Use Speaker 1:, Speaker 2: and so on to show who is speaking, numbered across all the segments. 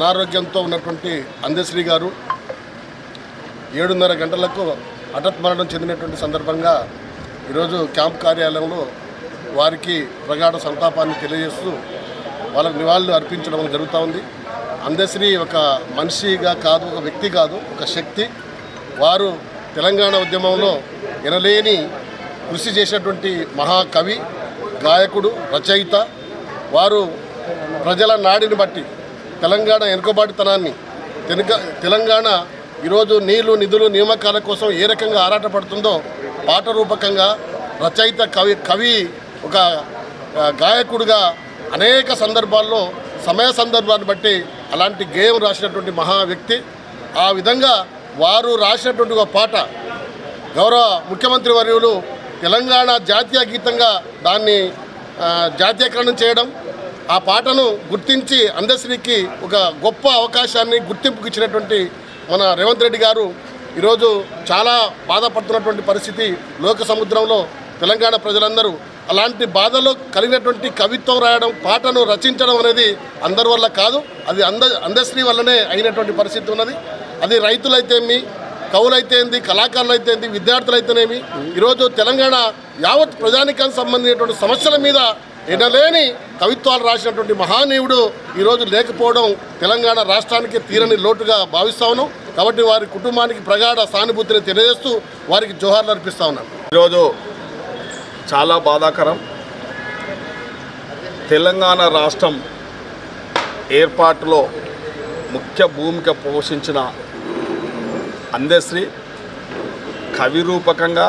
Speaker 1: అనారోగ్యంతో ఉన్నటువంటి అందశ్రీ గారు ఏడున్నర గంటలకు హఠాత్ మరణం చెందినటువంటి సందర్భంగా ఈరోజు క్యాంప్ కార్యాలయంలో వారికి ప్రగాఢ సంతాపాన్ని తెలియజేస్తూ వాళ్ళకు నివాళులు అర్పించడం జరుగుతూ ఉంది. అందశ్రీ ఒక మనిషిగా కాదు ఒక వ్యక్తి కాదు ఒక శక్తి. వారు తెలంగాణ ఉద్యమంలో ఎనలేని కృషి చేసినటువంటి మహాకవి గాయకుడు రచయిత. వారు ప్రజల నాడిని బట్టి తెలంగాణ వెనుకబాటుతనాన్ని తెనుక తెలంగాణ ఈరోజు నీళ్ళు నిధులు నియామకాల కోసం ఏ రకంగా ఆరాటపడుతుందో పాట రూపకంగా రచయిత కవి కవి ఒక గాయకుడుగా గాయకుడిగా అనేక సందర్భాల్లో సమయ సందర్భాన్ని బట్టి అలాంటి గేయం రాసినటువంటి మహా వ్యక్తి. ఆ విధంగా వారు రాసినటువంటి ఒక పాట గౌరవ ముఖ్యమంత్రి వర్యులు తెలంగాణ జాతీయ గీతంగా దాన్ని జాతీయకరణం చేయడం ఆ పాటను గుర్తించి అందశ్రీకి ఒక గొప్ప అవకాశాన్ని గుర్తింపుకి ఇచ్చినటువంటి మన రేవంత్ రెడ్డి గారు ఈరోజు చాలా బాధపడుతున్నటువంటి పరిస్థితి లోక సముద్రంలో తెలంగాణ ప్రజలందరూ. అలాంటి బాధలో కలిగినటువంటి కవిత్వం రాయడం పాటను రచించడం అనేది అందరి వల్ల కాదు. అది అంద అందశ్రీ వల్లనే అయినటువంటి పరిస్థితి ఉన్నది. అది రైతులైతేమి కవులైతేంది కళాకారులైతేంది విద్యార్థులైతేనేమి ఈరోజు తెలంగాణ యావత్ ప్రజానికానికి సంబంధించినటువంటి సమస్యల మీద ఎనలేని కవిత్వాలు రాసినటువంటి మహానీయుడు ఈరోజు లేకపోవడం తెలంగాణ రాష్ట్రానికి తీరని లోటుగా భావిస్తా ఉన్నాం. కాబట్టి వారి కుటుంబానికి ప్రగాఢ సానుభూతిని తెలియజేస్తూ వారికి జోహార్లు అర్పిస్తా ఉన్నాను
Speaker 2: ఈరోజు చాలా బాధాకరం. తెలంగాణ రాష్ట్రం ఏర్పాటులో ముఖ్య భూమిక పోషించిన అందశ్రీ కవి రూపకంగా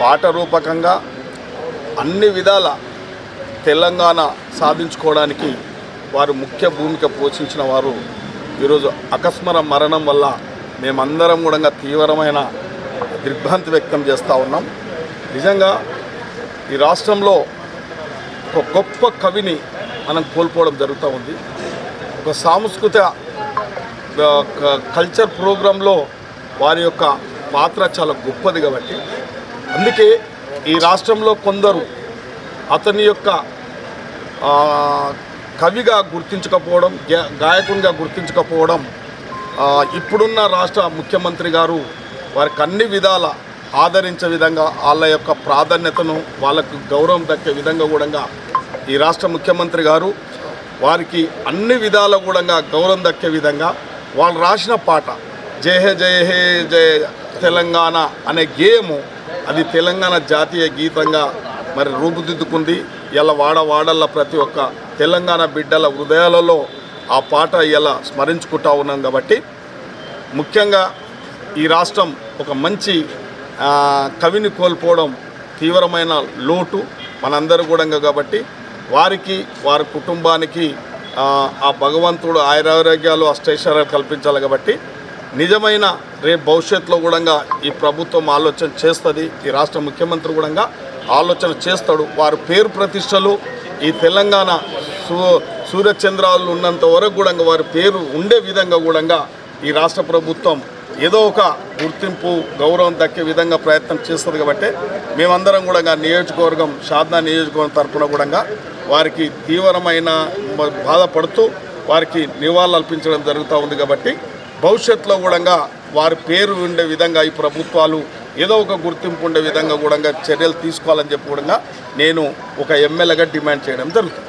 Speaker 2: పాట రూపకంగా అన్ని విధాల తెలంగాణ సాధించుకోవడానికి వారు ముఖ్య భూమిక పోషించిన వారు ఈరోజు అకస్మర మరణం వల్ల మేమందరం కూడా తీవ్రమైన దిగ్భ్రాంతి వ్యక్తం చేస్తూ ఉన్నాం. నిజంగా ఈ రాష్ట్రంలో ఒక గొప్ప కవిని మనం కోల్పోవడం జరుగుతూ ఉంది. ఒక సాంస్కృతిక కల్చర్ ప్రోగ్రాంలో వారి యొక్క పాత్ర చాలా గొప్పది కాబట్టి. అందుకే ఈ రాష్ట్రంలో కొందరు అతని యొక్క కవిగా గుర్తించకపోవడం గాయకునిగా గుర్తించకపోవడం ఇప్పుడున్న రాష్ట్ర ముఖ్యమంత్రి గారు వారికి అన్ని విధాల ఆదరించే విధంగా వాళ్ళ యొక్క ప్రాధాన్యతను వాళ్ళకు గౌరవం దక్కే విధంగా కూడా ఈ రాష్ట్ర ముఖ్యమంత్రి గారు వారికి అన్ని విధాల కూడా గౌరవం దక్కే విధంగా వాళ్ళు రాసిన పాట జయ హే జయ హే జయ తెలంగాణ అనే గేయము అది తెలంగాణ జాతీయ గీతంగా మరి రూపుదిద్దుకుంది. ఇలా వాడ ప్రతి ఒక్క తెలంగాణ బిడ్డల హృదయాలలో ఆ పాట ఇలా స్మరించుకుంటా ఉన్నాం కాబట్టి ముఖ్యంగా ఈ రాష్ట్రం ఒక మంచి కవిని కోల్పోవడం తీవ్రమైన లోటు మనందరూ కూడా కాబట్టి వారికి వారి కుటుంబానికి ఆ, ఆ భగవంతుడు ఆయురారోగ్యాలు అష్టైశ్వర్యాలు కల్పించాలి కాబట్టి నిజమైన రేపు భవిష్యత్తులో కూడా ఈ ప్రభుత్వం ఆలోచన చేస్తుంది. ఈ రాష్ట్ర ముఖ్యమంత్రి కూడా ఆలోచన చేస్తాడు. వారి పేరు ప్రతిష్టలు ఈ తెలంగాణ సూ సూర్యచంద్రాలు ఉన్నంత వరకు కూడా వారి పేరు ఉండే విధంగా కూడా ఈ రాష్ట్ర ప్రభుత్వం ఏదో ఒక గుర్తింపు గౌరవం దక్కే విధంగా ప్రయత్నం చేస్తుంది కాబట్టి మేమందరం కూడా నియోజకవర్గం షాద్నా నియోజకవర్గం తరఫున కూడా వారికి తీవ్రమైన బాధపడుతూ వారికి నివాళులు అర్పించడం జరుగుతూ ఉంది కాబట్టి భవిష్యత్తులో కూడా వారి పేరు ఉండే విధంగా ఈ ప్రభుత్వాలు ఏదో ఒక గుర్తింపు ఉండే విధంగా కూడా చర్యలు తీసుకోవాలని చెప్పి కూడా నేను ఒక ఎమ్మెల్యేగా డిమాండ్ చేయడం జరుగుతుంది.